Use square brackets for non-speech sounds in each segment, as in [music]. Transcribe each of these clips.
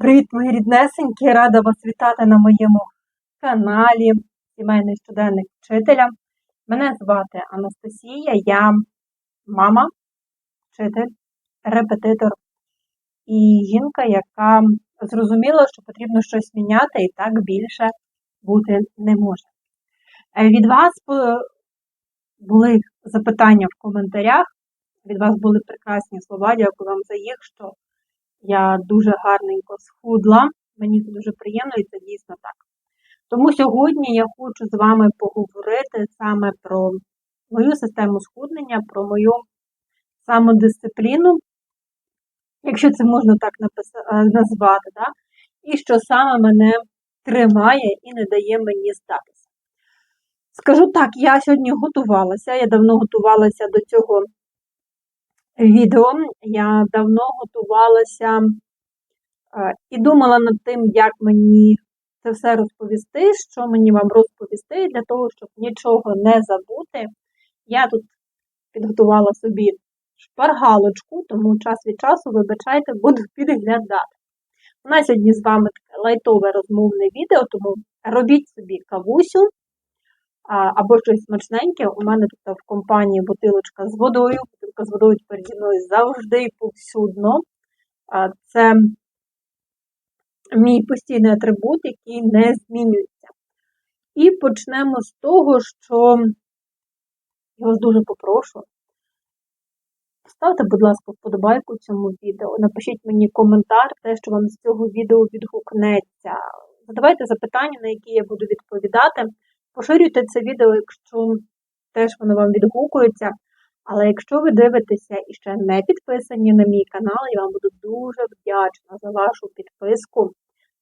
Привіт, мої ріднесенькі! Рада вас вітати на моєму каналі Сімейний щоденник вчителя. Мене звати Анастасія, я мама, вчитель, репетитор і жінка, яка зрозуміла, що потрібно щось міняти і так більше бути не може. Е, Від вас були запитання в коментарях, від вас були прекрасні слова, дякую вам за їх, що я дуже гарненько схудла. Мені це дуже приємно і це дійсно так. Тому сьогодні я хочу з вами поговорити саме про мою систему схуднення, про мою самодисципліну, якщо це можна так назвати, да? і що саме мене тримає і не дає мені здатися. Скажу так, я сьогодні готувалася, я давно готувалася до цього відео. Я давно готувалася е, і думала над тим, як мені це все розповісти, що мені вам розповісти, для того, щоб нічого не забути. Я тут підготувала собі шпаргалочку, тому час від часу, вибачайте, буду [laughs] підглядати. У нас сьогодні з вами таке лайтове розмовне відео, тому робіть собі кавусю або щось смачненьке. У мене тут в компанії бутилочка з водою. Бутилка з переді мною завжди і повсюдно. Це мій постійний атрибут, який не змінюється. І почнемо з того, що я вас дуже попрошу. Ставте, будь ласка, вподобайку цьому відео. Напишіть мені коментар, те, що вам з цього відео відгукнеться. Задавайте запитання, на які я буду відповідати. Поширюйте це відео, якщо теж воно вам відгукується. Але якщо ви дивитеся і ще не підписані на мій канал, я вам буду дуже вдячна за вашу підписку,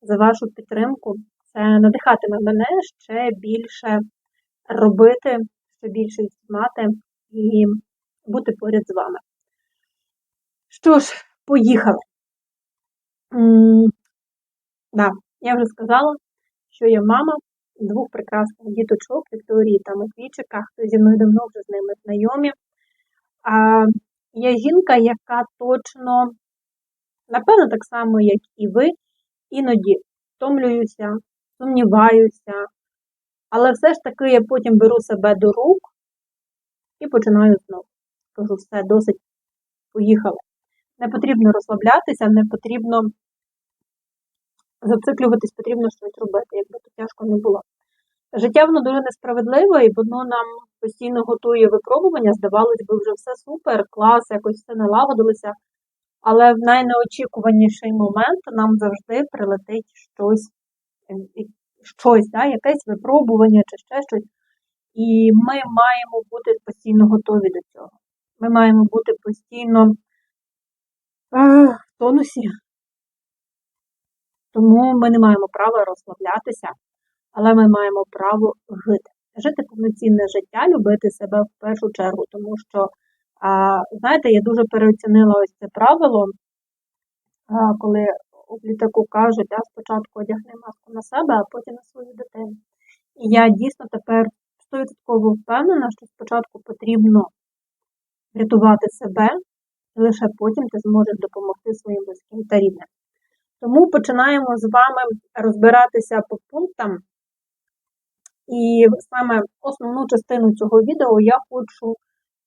за вашу підтримку. Це надихатиме мене ще більше робити, ще більше знімати і бути поряд з вами. Що ж, поїхали. М да, я вже сказала, що я мама двох прекрасних діточок Вікторії та Матвійчика, хто зі мною давно вже з ними знайомі. А, Є жінка, яка точно, напевно, так само, як і ви, іноді втомлююся, сумніваюся, але все ж таки я потім беру себе до рук і починаю знову. Кажу, все, досить поїхали. Не потрібно розслаблятися, не потрібно зациклюватись, потрібно щось робити, якби то тяжко не було. Життя воно дуже несправедливе, і воно нам постійно готує випробування. Здавалось би, вже все супер, клас, якось все налагодилося. Але в найнеочікуваніший момент нам завжди прилетить щось, ем, щось, да, якесь випробування чи ще щось. І ми маємо бути постійно готові до цього. Ми маємо бути постійно в тонусі. Тому ми не маємо права розслаблятися але ми маємо право жити. Жити повноцінне життя, любити себе в першу чергу, тому що, знаєте, я дуже переоцінила ось це правило, коли у літаку кажуть, да, спочатку одягни маску на себе, а потім на свою дитину. І я дійсно тепер 100% впевнена, що спочатку потрібно рятувати себе, і лише потім ти зможеш допомогти своїм близьким та рідним. Тому починаємо з вами розбиратися по пунктам. І саме основну частину цього відео я хочу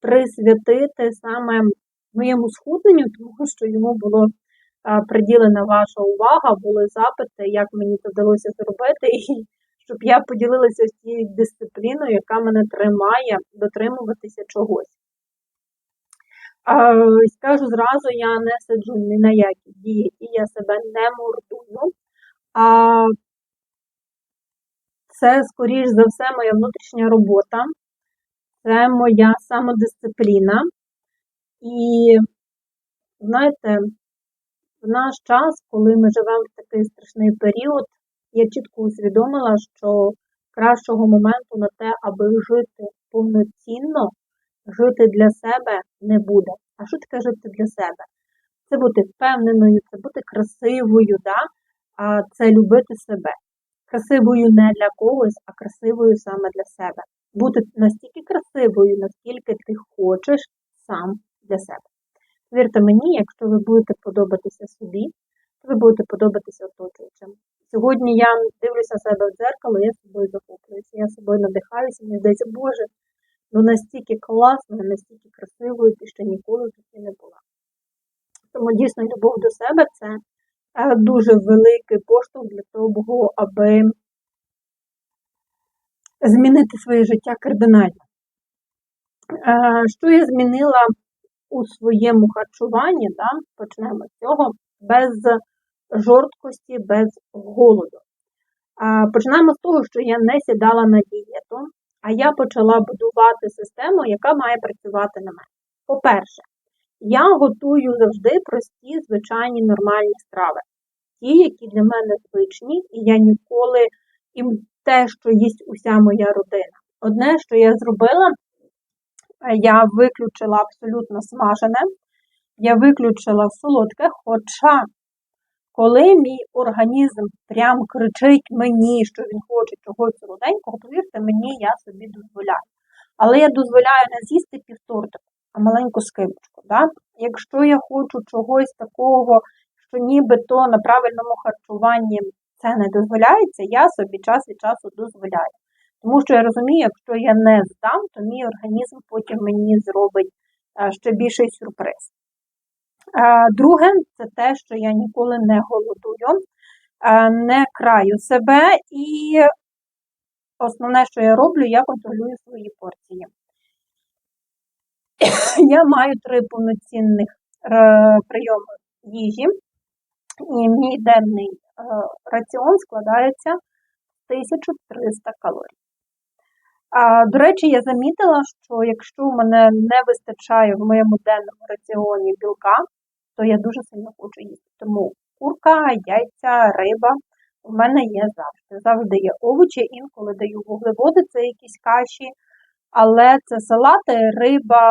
присвятити саме моєму схудненню, тому що йому було приділена ваша увага, були запити, як мені це вдалося зробити, і щоб я поділилася з цією дисципліною, яка мене тримає дотримуватися чогось. Скажу зразу, я не сиджу ні на якій дієті, я себе не мордую. Це, скоріш за все, моя внутрішня робота, це моя самодисципліна. І, знаєте, в наш час, коли ми живемо в такий страшний період, я чітко усвідомила, що кращого моменту на те, аби жити повноцінно, жити для себе не буде. А що таке жити для себе? Це бути впевненою, це бути красивою, да? а це любити себе красивою не для когось, а красивою саме для себе. Бути настільки красивою, наскільки ти хочеш сам для себе. Повірте мені, якщо ви будете подобатися собі, то ви будете подобатися оточуючим. Сьогодні я дивлюся себе в дзеркало, я собою захоплююся, я собою надихаюся, мені здається, Боже, ну настільки класно, настільки красивою ти ще ніколи в житті не була. Тому дійсно любов до себе це дуже великий поштовх для того, аби змінити своє життя кардинально. Е, Що я змінила у своєму харчуванні, да? почнемо з цього, без жорсткості, без голоду. Е, Починаємо з того, що я не сідала на дієту, а я почала будувати систему, яка має працювати на мене. По-перше, я готую завжди прості, звичайні нормальні страви. Ті, які для мене звичні, і я ніколи їм те, що їсть уся моя родина. Одне, що я зробила, я виключила абсолютно смажене, я виключила солодке, хоча, коли мій організм прям кричить мені, що він хоче чогось солоденького, повірте мені, я собі дозволяю. Але я дозволяю не з'їсти півтортику, маленьку скибочку. Да? Якщо я хочу чогось такого, що нібито на правильному харчуванні це не дозволяється, я собі час від часу дозволяю. Тому що я розумію, якщо я не здам, то мій організм потім мені зробить е, ще більший сюрприз. Е, друге, це те, що я ніколи не голодую, е, не краю себе, і основне, що я роблю, я контролюю свої порції. [laughs] Я маю три повноцінних прийоми їжі, і мій денний раціон складається 1300 калорій. А, До речі, я замітила, що якщо в мене не вистачає в моєму денному раціоні білка, то я дуже сильно хочу їсти. Тому курка, яйця, риба у мене є завжди. Завжди є овочі, інколи даю вуглеводи, це якісь каші. Але це салати, риба,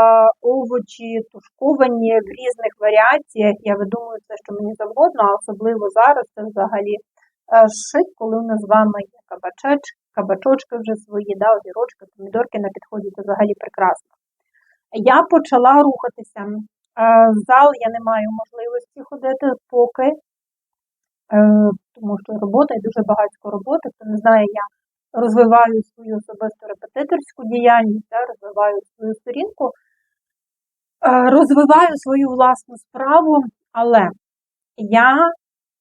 овочі, тушковані в різних варіаціях. Я видумую все, що мені завгодно, а особливо зараз це взагалі е, шик, коли у нас з вами є кабачеч, кабачочки вже свої, да, огірочки, помідорки на підході, це взагалі прекрасно. Я почала рухатися. Е, в зал я не маю можливості ходити поки, е, тому що робота і дуже багатько роботи. Хто не знає, я розвиваю свою особисту репетиторську діяльність, да, розвиваю свою сторінку, е, розвиваю свою власну справу, але я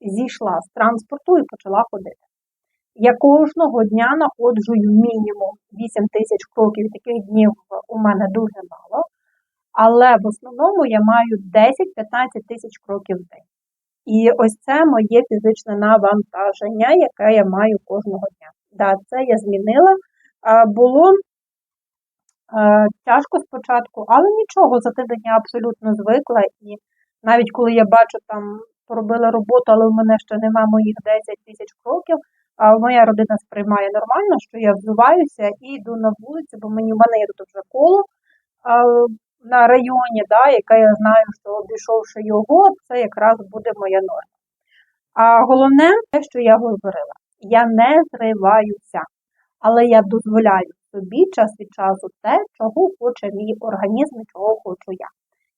зійшла з транспорту і почала ходити. Я кожного дня находжую мінімум 8 тисяч кроків, таких днів у мене дуже мало. Але в основному я маю 10-15 тисяч кроків в день. І ось це моє фізичне навантаження, яке я маю кожного дня. Да, це я змінила. Було тяжко спочатку, але нічого, за тиждень я абсолютно звикла. І навіть коли я бачу, там поробила роботу, але в мене ще немає моїх 10 тисяч кроків. А моя родина сприймає нормально, що я взуваюся і йду на вулицю, бо мені в мене є тут вже коло на районі, да, яке я знаю, що обійшовши його, це якраз буде моя норма. А головне, те, що я говорила, я не зриваюся, але я дозволяю собі час від часу те, чого хоче мій організм і чого хочу я.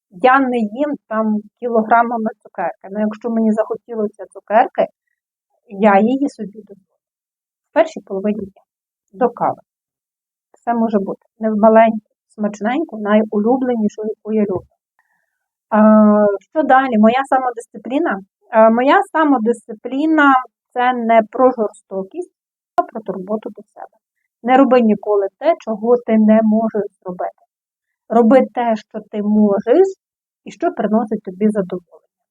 Я не їм там кілограмами цукерки. Ну, якщо мені захотілося цукерки, я її собі дозволю. В першій половині дня до кави. Все може бути. Не в маленьку, смачненьку, найулюбленішу, яку я люблю. Що далі? Моя самодисципліна. Моя самодисципліна це не про жорстокість, а про турботу до себе. Не роби ніколи те, чого ти не можеш зробити. Роби те, що ти можеш, і що приносить тобі задоволення.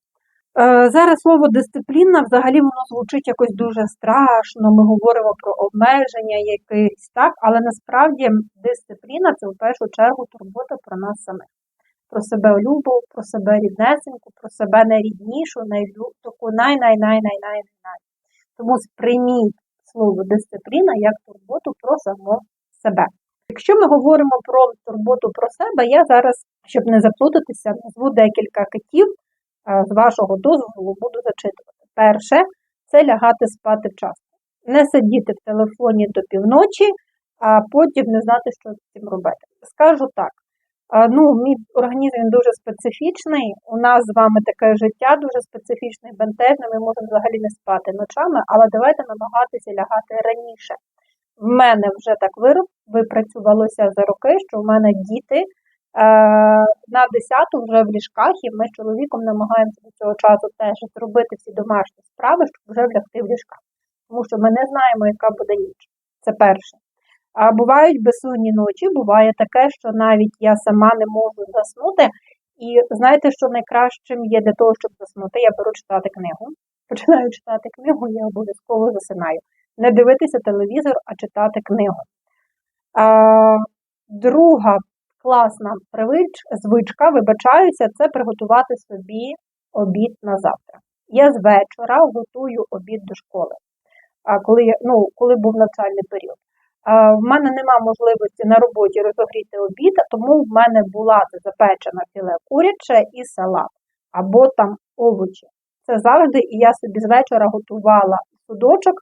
Е, зараз слово дисципліна взагалі воно звучить якось дуже страшно. Ми говоримо про обмеження якихось, так, але насправді дисципліна це в першу чергу турбота про нас самих, про себе любов, про себе ріднесеньку, про себе найріднішу, найлю... таку най-най-най-най-най-най. Тому сприйміть слово дисципліна як турботу про само себе. Якщо ми говоримо про турботу про себе, я зараз, щоб не заплутатися, назву декілька китів. Е, з вашого дозволу буду зачитувати. Перше це лягати спати вчасно. Не сидіти в телефоні до півночі, а потім не знати, що з цим робити. Скажу так: Ну, мій організм він дуже специфічний. У нас з вами таке життя дуже специфічне бентежне. Ми можемо взагалі не спати ночами, але давайте намагатися лягати раніше. В мене вже так випрацювалося за роки, що в мене діти е, на 10 вже в ліжках, і ми з чоловіком намагаємося до цього часу теж зробити всі домашні справи, щоб вже влягти в ліжка. Тому що ми не знаємо, яка буде ніч. Це перше. А бувають безсонні ночі, буває таке, що навіть я сама не можу заснути. І знаєте, що найкращим є для того, щоб заснути? Я беру читати книгу. Починаю читати книгу, я обов'язково засинаю. Не дивитися телевізор, а читати книгу. А, друга класна привич, звичка, вибачаюся, це приготувати собі обід на завтра. Я з вечора готую обід до школи, а коли, ну, коли був навчальний період. В мене нема можливості на роботі розогріти обід, тому в мене була запечена філе куряче і салат, або там овочі. Це завжди, і я собі з вечора готувала судочок.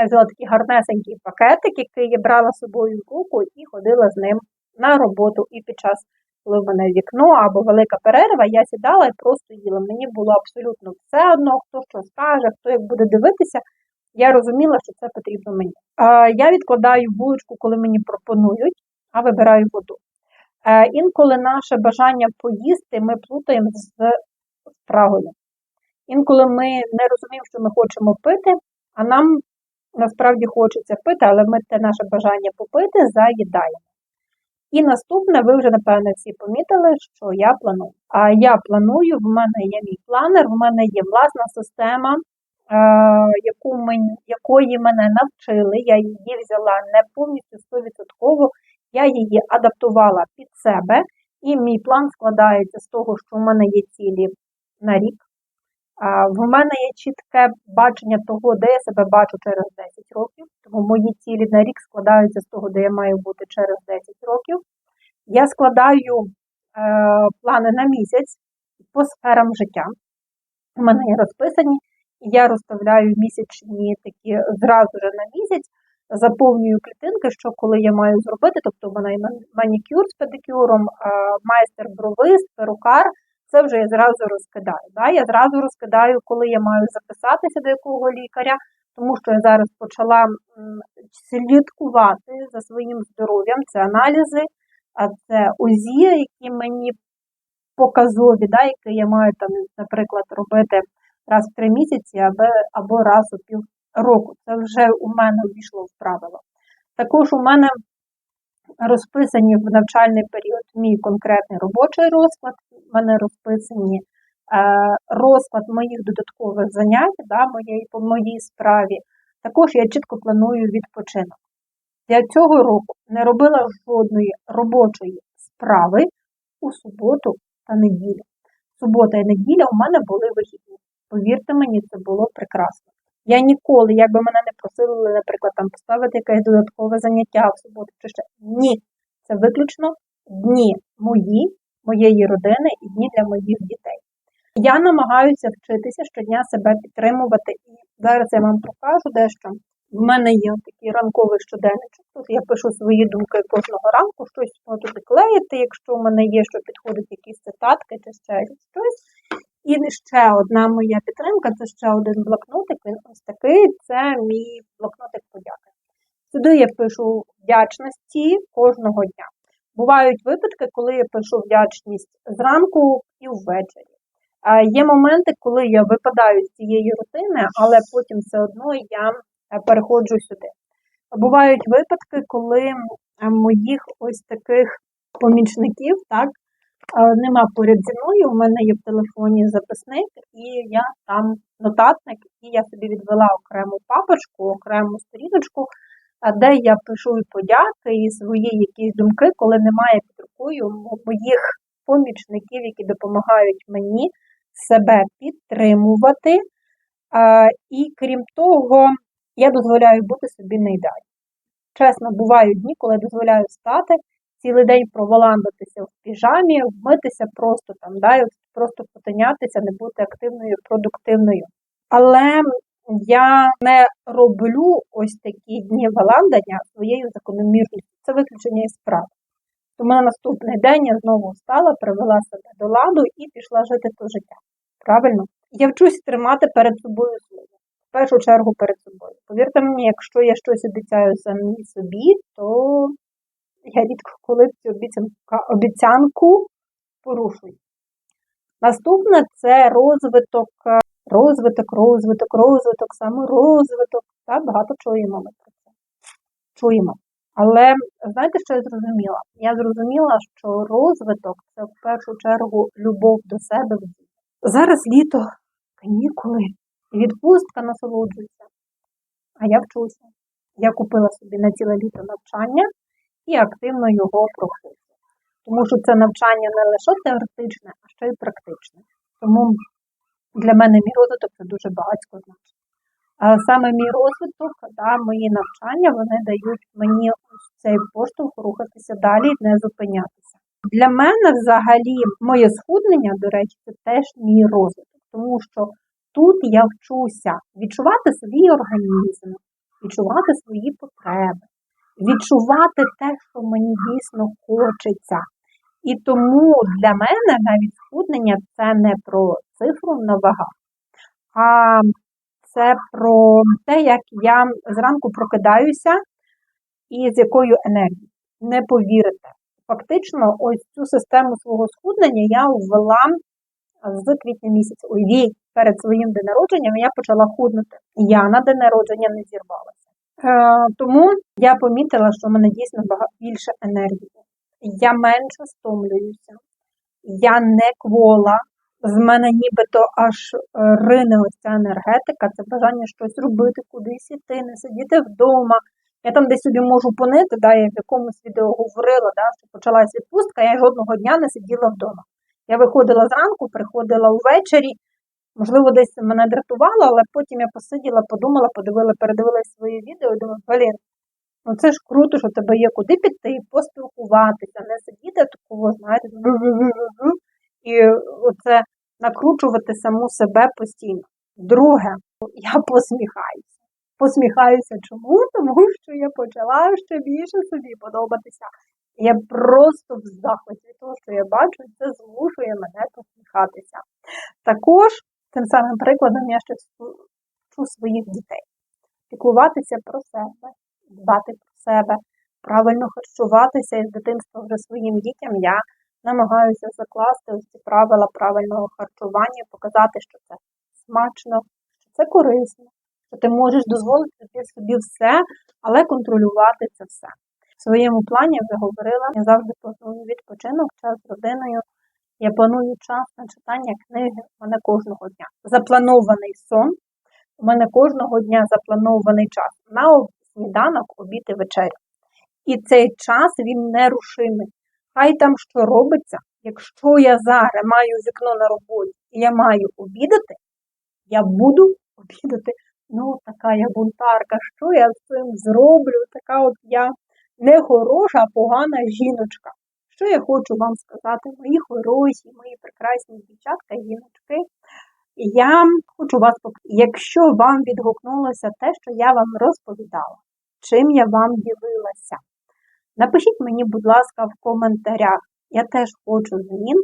Я взяла такий гарнесенький пакетик, який я брала з собою в руку і ходила з ним на роботу. І під час, коли в мене вікно або велика перерва, я сідала і просто їла. Мені було абсолютно все одно, хто що скаже, хто як буде дивитися. Я розуміла, що це потрібно мені. Я відкладаю булочку, коли мені пропонують, а вибираю воду. Е, інколи наше бажання поїсти ми плутаємо з справою. Інколи ми не розуміємо, що ми хочемо пити, а нам насправді хочеться пити, але ми те наше бажання попити заїдаємо. І наступне, ви вже, напевно, всі помітили, що я планую. А я планую, в мене є мій планер, в мене є власна система яку мені, якої мене навчили, я її взяла не повністю 100%, я її адаптувала під себе, і мій план складається з того, що в мене є цілі на рік. В мене є чітке бачення того, де я себе бачу через 10 років, тому мої цілі на рік складаються з того, де я маю бути через 10 років. Я складаю е, плани на місяць по сферам життя. У мене є розписані. Я розставляю місячні такі зразу же на місяць, заповнюю клітинки, що коли я маю зробити, тобто в мене манікюр з педикюром, майстер бровист, перукар, це вже я зразу розкидаю. Да? Я зразу розкидаю, коли я маю записатися до якого лікаря, тому що я зараз почала слідкувати за своїм здоров'ям, це аналізи, а це УЗІ, які мені показові, да, які я маю там, наприклад, робити раз в три місяці або, раз у пів року. Це вже у мене ввійшло в правило. Також у мене розписані в навчальний період мій конкретний робочий розклад, в мене розписані е, розклад моїх додаткових занять да, моєї, по моїй справі. Також я чітко планую відпочинок. Я цього року не робила жодної робочої справи у суботу та неділю. Субота і неділя у мене були вихідні. Повірте мені, це було прекрасно. Я ніколи, якби мене не просили, наприклад, там поставити якесь додаткове заняття в суботу чи ще. Ні. Це виключно дні мої, моєї родини і дні для моїх дітей. Я намагаюся вчитися щодня себе підтримувати, і зараз я вам покажу дещо. В мене є такий ранковий щоденничок. Тут я пишу свої думки кожного ранку, щось туди клеїти, якщо в мене є, що підходить якісь цитатки чи ще щось. І ще одна моя підтримка це ще один блокнотик. Він ось такий це мій блокнотик подяки. Сюди я пишу вдячності кожного дня. Бувають випадки, коли я пишу вдячність зранку і ввечері. Є моменти, коли я випадаю з цієї рутини, але потім все одно я е, переходжу сюди. Бувають випадки, коли моїх ось таких помічників, так, нема поряд зі мною, у мене є в телефоні записник, і я там нотатник, і я собі відвела окрему папочку, окрему сторіночку, де я пишу і подяки, і свої якісь думки, коли немає під рукою моїх помічників, які допомагають мені себе підтримувати. І крім того, я дозволяю бути собі не ідеальною. Чесно, бувають дні, коли дозволяю стати цілий день проваландитися в піжамі, вмитися просто там, да, і просто потинятися, не бути активною, продуктивною. Але я не роблю ось такі дні валандання своєю закономірністю. Це виключення із справи. Тому на наступний день я знову встала, привела себе до ладу і пішла жити то життя. Правильно? Я вчусь тримати перед собою слово. В першу чергу перед собою. Повірте мені, якщо я щось обіцяю самій собі, то я рідко коли цю обіцянку порушую. Наступне це розвиток, е, розвиток, розвиток, розвиток, саморозвиток. Та багато чуємо ми про це. Чуємо. Але знаєте, що я зрозуміла? Я зрозуміла, що розвиток це в першу чергу любов до себе в дії. Зараз літо, канікули, відпустка насолоджується. А я вчуся. Я купила собі на ціле літо навчання і активно його проходжу. Тому що це навчання не лише теоретичне, а ще й практичне. Тому для мене мій розвиток це дуже багатько значить. А саме мій розвиток, да, мої навчання, вони дають мені цей поштовх рухатися далі, не зупинятися. Для мене взагалі моє схуднення, до речі, це теж мій розвиток, тому що тут я вчуся відчувати свій організм, відчувати свої потреби, відчувати те, що мені дійсно хочеться. І тому для мене навіть схуднення це не про цифру на вагах, а це про те, як я зранку прокидаюся і з якою енергією. Не повірите. Фактично, ось цю систему свого схуднення я ввела з квітня місяця. Ой, перед своїм день народженням я почала худнути. Я на день народження не зірвалася. Е, тому я помітила, що в мене дійсно більше енергії. Я менше стомлююся, я не квола, з мене нібито аж е, рине енергетика, це бажання щось робити, кудись іти, не сидіти вдома. Я там десь собі можу понити, да, я в якомусь відео говорила, да, що почалась відпустка, я жодного дня не сиділа вдома. Я виходила зранку, приходила увечері, можливо, десь мене дратувало, але потім я посиділа, подумала, подивила, передивилась своє відео і думаю, блін, ну це ж круто, що тебе є куди піти, поспілкуватися, не сидіти такого, знаєте, і оце накручувати саму себе постійно. Друге, я посміхаюся. Посміхаюся чому? Тому що я почала ще більше собі подобатися. Я просто в захваті того, що я бачу, це змушує мене посміхатися. Також тим самим прикладом я ще вчу своїх дітей. Піклуватися про себе, дбати про себе, правильно харчуватися і з дитинства вже своїм дітям я намагаюся закласти ось ці правила правильного харчування, показати, що це смачно, що це корисно, що ти можеш дозволити собі все, але контролювати це все. В своєму плані я вже говорила, я завжди планую відпочинок, час з родиною. Я планую час на читання книги у мене кожного дня. Запланований сон. У мене кожного дня запланований час на сніданок, обід і вечерю. І цей час він нерушимий. Хай там що робиться, якщо я зараз маю вікно на роботі і я маю обідати, я буду обідати. Ну, така я бунтарка, що я з цим зроблю? Така от я не хороша, а погана жіночка. Що я хочу вам сказати, мої хороші, мої прекрасні дівчатка, жіночки. Я хочу вас якщо вам відгукнулося те, що я вам розповідала, чим я вам ділилася, напишіть мені, будь ласка, в коментарях. Я теж хочу змін.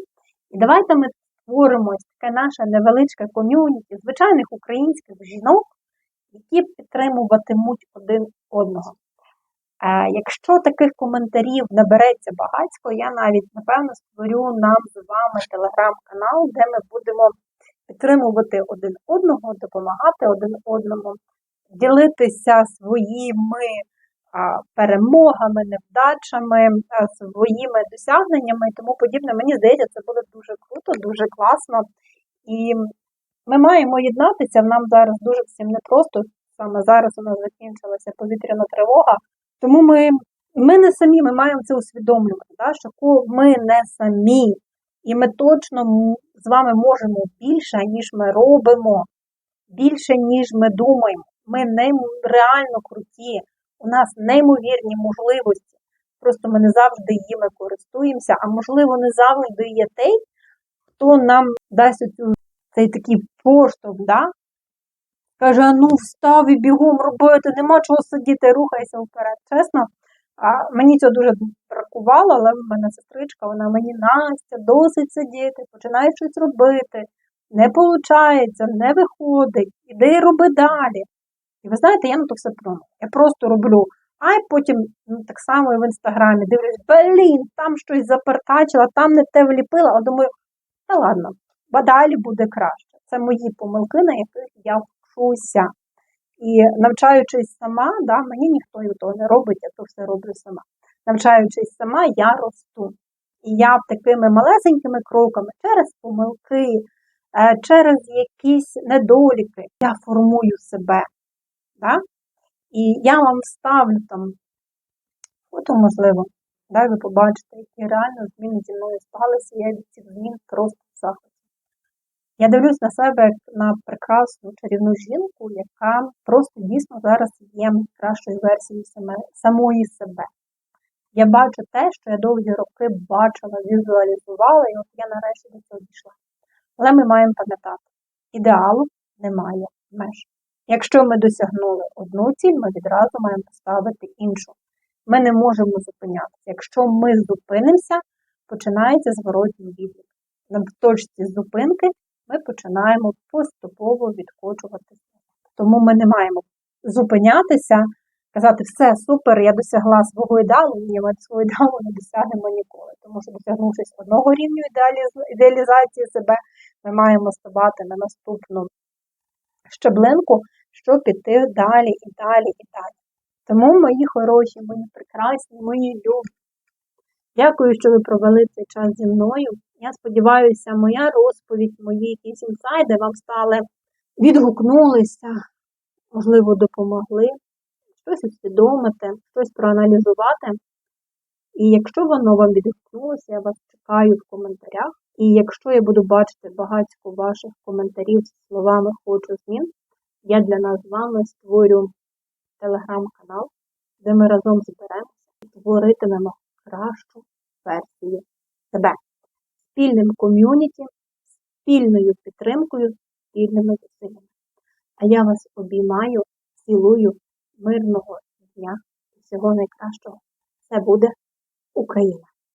І давайте ми створимо таке наше невеличке ком'юніті звичайних українських жінок, які підтримуватимуть один одного. Якщо таких коментарів набереться багатько, я навіть, напевно, створю нам з вами телеграм-канал, де ми будемо підтримувати один одного, допомагати один одному, ділитися своїми перемогами, невдачами, своїми досягненнями і тому подібне. Мені здається, це буде дуже круто, дуже класно. І ми маємо єднатися. Нам зараз дуже всім непросто. Саме зараз у нас закінчилася повітряна тривога. Тому ми ми не самі, ми маємо це усвідомлювати, да, що ми не самі, і ми точно з вами можемо більше, ніж ми робимо, більше, ніж ми думаємо. Ми нереально круті, у нас неймовірні можливості. Просто ми не завжди їми користуємося, а можливо, не завжди є той, хто нам дасть оцю, цей такий поштовх, да? Каже, ну встав і бігом робити, нема чого сидіти, рухайся вперед. Чесно, А мені цього дуже бракувало, але в мене сестричка, вона мені Настя, досить сидіти, починає щось робити, не виходить, не виходить, іди і роби далі. І ви знаєте, я на то все плюну. Я просто роблю, а й потім ну, так само і в інстаграмі дивлюсь, блін, там щось запертачила, там не те вліпила, а думаю, та ладно, бо далі буде краще. Це мої помилки, на яких я вчуся. І навчаючись сама, да, мені ніхто того не робить, я то все роблю сама. Навчаючись сама, я росту. І я такими малесенькими кроками через помилки, е, через якісь недоліки я формую себе. Да? І я вам ставлю там фото, можливо, да, ви побачите, які реально зміни зі мною сталися, я від цих змін просто в захваті. Я дивлюсь на себе як на прекрасну чарівну жінку, яка просто дійсно зараз є кращою версією самої себе. Я бачу те, що я довгі роки бачила, візуалізувала, і от я нарешті до цього дійшла. Але ми маємо пам'ятати, ідеалу немає меж. Якщо ми досягнули одну ціль, ми відразу маємо поставити іншу. Ми не можемо зупинятися. Якщо ми зупинимося, починається зворотній відлік. На точці зупинки ми починаємо поступово відкочуватися. Тому ми не маємо зупинятися, казати, все, супер, я досягла свого ідеалу, ні, ми свого ідеалу не досягнемо ніколи. Тому що досягнувшись одного рівню ідеалізації себе, ми маємо ставати на наступну щеблинку, щоб піти далі і далі і далі. Тому, мої хороші, мої прекрасні, мої любі. Дякую, що ви провели цей час зі мною. Я сподіваюся, моя розповідь, мої якісь інсайди вам стали, відгукнулися, можливо, допомогли щось усвідомити, щось проаналізувати. І якщо воно вам відгукнулося, я вас чекаю в коментарях. І якщо я буду бачити багатько ваших коментарів з словами Хочу змін, я для нас з вами створю телеграм-канал, де ми разом зберемося і творитимемо кращу версію себе спільним ком'юніті, спільною підтримкою, спільними зусиллями. А я вас обіймаю, цілую, мирного дня і всього найкращого. Це буде Україна!